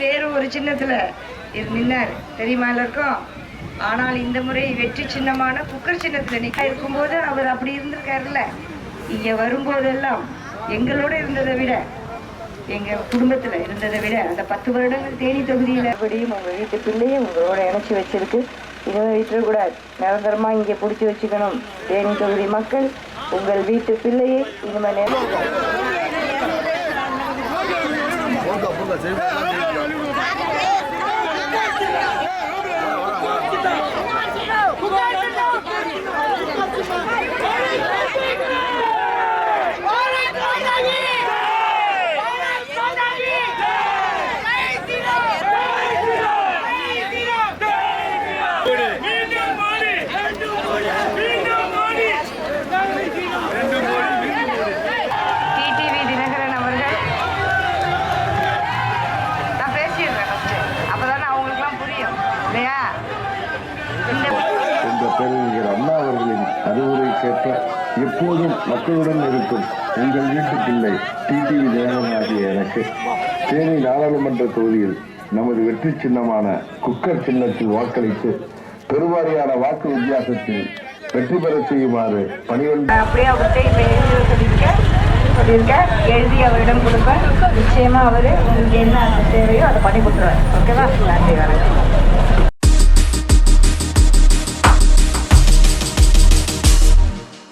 வேறும் ஒரு சின்னத்தில் நின்னார். தெரியுமா எல்லாருக்கும்? ஆனால் இந்த முறை வெற்றி சின்னமான குக்கர் சின்னத்தில் நிக்க இருக்கும்போது அவர் அப்படி இருந்திருக்காருல்ல. இங்கே வரும்போதெல்லாம் எங்களோட இருந்ததை விட எங்கள் குடும்பத்தில் இருந்ததை விட அந்த பத்து வருடங்கள் தேனி தொகுதியில் அப்படியும் உங்கள் வீட்டு பிள்ளையை உங்களோட இணைச்சி வச்சிருக்கு. இனிமே விட்டுறக்கூடாது நிரந்தரமாக இங்கே பிடிச்சி வச்சுக்கணும். தேனி தொகுதி மக்கள் உங்கள் வீட்டு பிள்ளையை இனிமேல் நேரம் 哎呀不要不要不要 பேரறிஞர் அண்ணா அவர்களின் அறிவுரைக்கேற்ப எப்போதும் மக்களுடன் இருக்கும் உங்கள் வீட்டு பிள்ளை டிடிவி ஆகிய எனக்கு. தேனி நாடாளுமன்ற தொகுதியில் நமது வெற்றி சின்னமான குக்கர் சின்னத்தில் வாக்களித்து பெருவாரியான வாக்கு வித்தியாசத்தில் வெற்றி பெற செய்யுமாறு பணிவன் அப்படியே அவர்கிட்ட இப்போ எழுதி சொல்லியிருக்கேன் சொல்லியிருக்கேன் எழுதி அவரிடம் கொடுப்பேன். நிச்சயமா அவரு உங்களுக்கு என்ன தேவையோ அதை பண்ணி கொடுத்துருவார். ஓகேவா? நன்றி வணக்கம்.